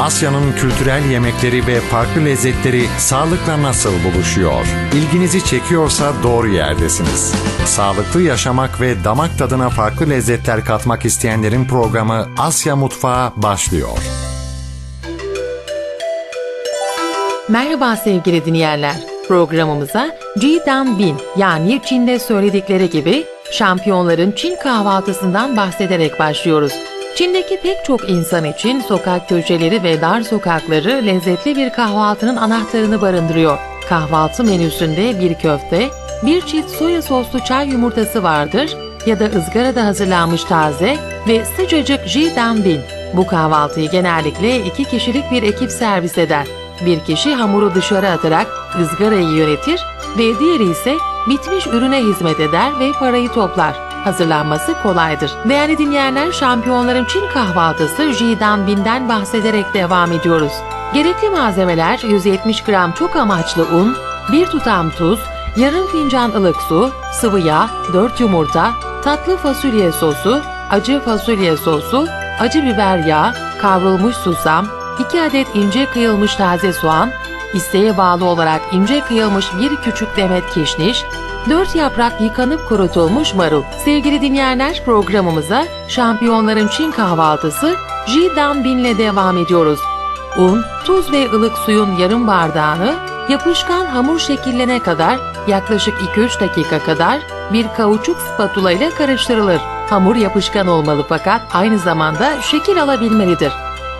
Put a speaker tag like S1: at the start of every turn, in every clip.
S1: Asya'nın kültürel yemekleri ve farklı lezzetleri sağlıkla nasıl buluşuyor? İlginizi çekiyorsa doğru yerdesiniz. Sağlıklı yaşamak ve damak tadına farklı lezzetler katmak isteyenlerin programı Asya Mutfağı başlıyor.
S2: Merhaba sevgili dinleyenler. Programımıza Jidan Bin yani Çin'de söyledikleri gibi şampiyonların Çin kahvaltısından bahsederek başlıyoruz. Çin'deki pek çok insan için sokak köşeleri ve dar sokakları lezzetli bir kahvaltının anahtarını barındırıyor. Kahvaltı menüsünde bir köfte, bir çift soya soslu çay yumurtası vardır ya da ızgarada hazırlanmış taze ve sıcacık Jidan Bin. Bu kahvaltıyı genellikle iki kişilik bir ekip servis eder. Bir kişi hamuru dışarı atarak ızgarayı yönetir ve diğeri ise bitmiş ürüne hizmet eder ve parayı toplar. Hazırlanması kolaydır. Değerli dinleyenler, şampiyonların Çin kahvaltısı Jidan Bin'den bahsederek devam ediyoruz. Gerekli malzemeler 170 gram çok amaçlı un, 1 tutam tuz, yarım fincan ılık su, sıvı yağ, 4 yumurta, tatlı fasulye sosu, acı fasulye sosu, acı biber yağı, kavrulmuş susam, 2 adet ince kıyılmış taze soğan, isteğe bağlı olarak ince kıyılmış bir küçük demet kişniş, 4 yaprak yıkanıp kurutulmuş marul. Sevgili dinleyenler programımıza şampiyonların Çin kahvaltısı Jidan Bin'le devam ediyoruz. Un, tuz ve ılık suyun yarım bardağını yapışkan hamur şekillene kadar yaklaşık 2-3 dakika kadar bir kauçuk spatula ile karıştırılır. Hamur yapışkan olmalı fakat aynı zamanda şekil alabilmelidir.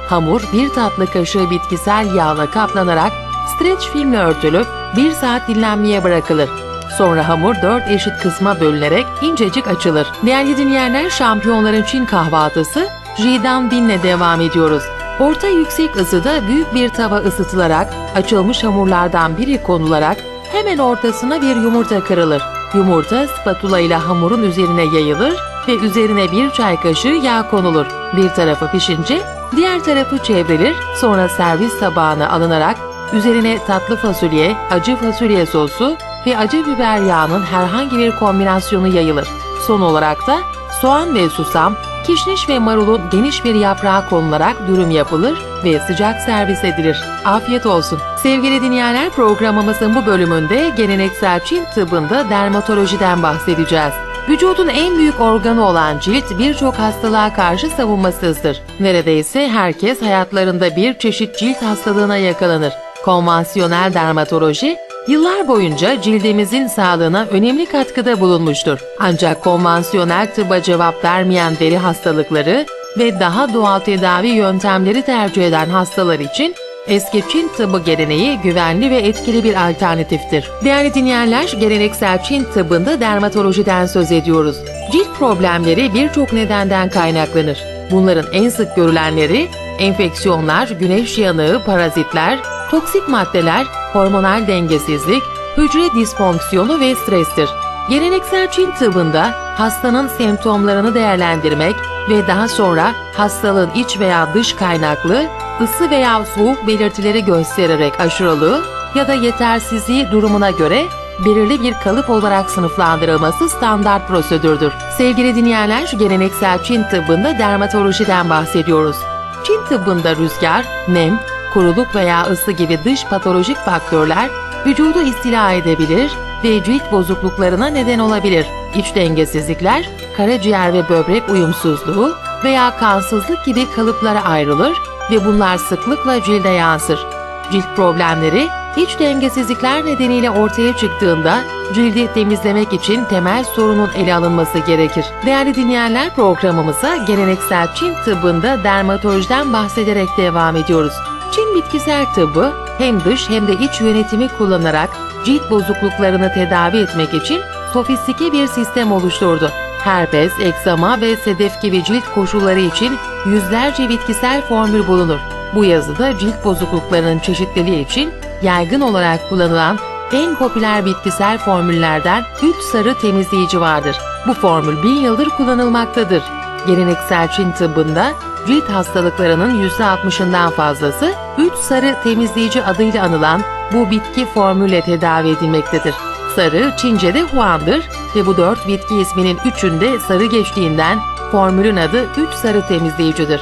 S2: Hamur bir tatlı kaşığı bitkisel yağla kaplanarak streç filmle örtülüp 1 saat dinlenmeye bırakılır. Sonra hamur 4 eşit kısma bölünerek incecik açılır. Değerli dinleyenler şampiyonların Çin kahvaltısı Jidan Bin'le devam ediyoruz. Orta yüksek ısıda büyük bir tava ısıtılarak açılmış hamurlardan biri konularak hemen ortasına bir yumurta kırılır. Yumurta spatula ile hamurun üzerine yayılır ve üzerine bir çay kaşığı yağ konulur. Bir tarafı pişince diğer tarafı çevrilir sonra servis tabağına alınarak üzerine tatlı fasulye, acı fasulye sosu ve acı biber yağının herhangi bir kombinasyonu yayılır. Son olarak da soğan ve susam, kişniş ve marulun geniş bir yaprağa konularak dürüm yapılır ve sıcak servis edilir. Afiyet olsun. Sevgili dinleyenler programımızın bu bölümünde geleneksel Çin tıbbında dermatolojiden bahsedeceğiz. Vücudun en büyük organı olan cilt birçok hastalığa karşı savunmasızdır. Neredeyse herkes hayatlarında bir çeşit cilt hastalığına yakalanır. Konvansiyonel dermatoloji Yıllar boyunca cildimizin sağlığına önemli katkıda bulunmuştur. Ancak konvansiyonel tıbba cevap vermeyen deri hastalıkları ve daha doğal tedavi yöntemleri tercih eden hastalar için eski Çin tıbbı geleneği güvenli ve etkili bir alternatiftir. Değerli dinleyenler, geleneksel Çin tıbbında dermatolojiden söz ediyoruz. Cilt problemleri birçok nedenden kaynaklanır. Bunların en sık görülenleri enfeksiyonlar, güneş yanığı, parazitler, toksik maddeler, hormonal dengesizlik, hücre disfonksiyonu ve strestir. Geleneksel Çin tıbbında hastanın semptomlarını değerlendirmek ve daha sonra hastalığın iç veya dış kaynaklı ısı veya soğuk belirtileri göstererek aşırılığı ya da yetersizliği durumuna göre belirli bir kalıp olarak sınıflandırılması standart prosedürdür. Sevgili dinleyenler, geleneksel Çin tıbbında dermatolojiden bahsediyoruz. Çin tıbbında rüzgar, nem, kuruluk veya ısı gibi dış patolojik faktörler vücudu istila edebilir ve cilt bozukluklarına neden olabilir. İç dengesizlikler, karaciğer ve böbrek uyumsuzluğu veya kansızlık gibi kalıplara ayrılır ve bunlar sıklıkla cilde yansır. Cilt problemleri, iç dengesizlikler nedeniyle ortaya çıktığında cildi temizlemek için temel sorunun ele alınması gerekir. Değerli dinleyenler programımıza geleneksel Çin tıbbında dermatolojiden bahsederek devam ediyoruz. Çin bitkisel tıbbı hem dış hem de iç yönetimi kullanarak cilt bozukluklarını tedavi etmek için sofistike bir sistem oluşturdu. Herpes, eksama ve sedef gibi cilt koşulları için yüzlerce bitkisel formül bulunur. Bu yazıda cilt bozukluklarının çeşitliliği için yaygın olarak kullanılan en popüler bitkisel formüllerden 3 sarı temizleyici vardır. Bu formül bin yıldır kullanılmaktadır. Geleneksel Çin tıbbında cilt hastalıklarının %60'ından fazlası 3 sarı temizleyici adıyla anılan bu bitki formülle tedavi edilmektedir. Sarı Çince'de Huan'dır ve bu dört bitki isminin üçünde sarı geçtiğinden formülün adı 3 sarı temizleyicidir.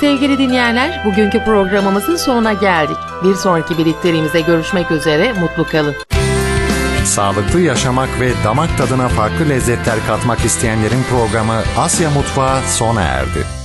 S2: Sevgili dinleyenler, bugünkü programımızın sonuna geldik. Bir sonraki birlikteliğimize görüşmek üzere, mutlu kalın.
S1: Sağlıklı yaşamak ve damak tadına farklı lezzetler katmak isteyenlerin programı Asya Mutfağı sona erdi.